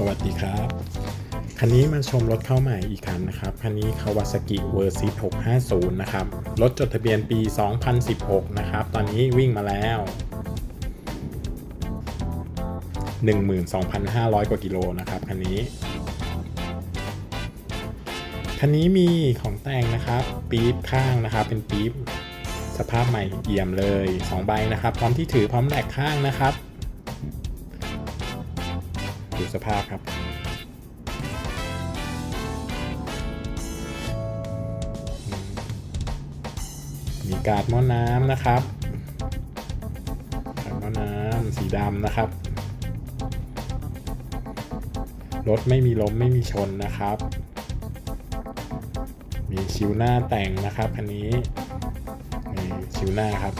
สวัสดีครับ คันนี้มาชมรถเข้าใหม่อีกคันนะครับ คันนี้ Kawasaki Versys 650 นะครับ รถจดทะเบียนปี 2016 นะครับ ตอนนี้วิ่งมาแล้ว 12,500 กว่ากิโลนะครับคันนี้ คันนี้มีของแต่งนะครับ ปี๊บข้างนะครับ เป็นปี๊บสภาพใหม่เอี่ยมเลย 2 ใบนะครับ พร้อมที่ถือพร้อมแหลกข้างนะครับ ดูสภาพครับ มีกาดหม้อน้ำนะครับกาดหม้อน้ำสีดำนะครับ รถไม่มีล้มไม่มีชนนะครับ มีชิวหน้าแต่งนะครับคันนี้นี่ชิวหน้าครับ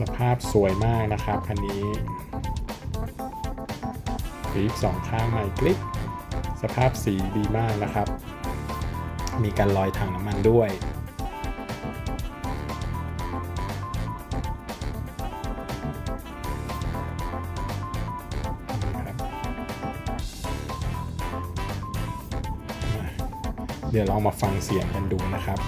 สภาพสวยมากนะครับคันนี้กริปสองข้างใหม่กริปสภาพสีดีมากนะครับ มีการลอยถังน้ำมันด้วยเดี๋ยวเรามาฟังเสียงกันดูนะครับ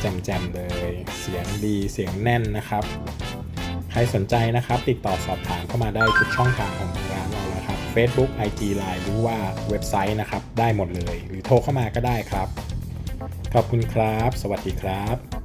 แจ่มๆเลย เสียงดีเสียงแน่นนะครับ ใครสนใจนะครับ ติดต่อสอบถามเข้ามาได้ทุกช่องทางของร้านเรานะครับ Facebook IG Line หรือว่าเว็บไซต์นะครับ ได้หมดเลย หรือโทรเข้ามาก็ได้ครับ ขอบคุณครับ สวัสดีครับ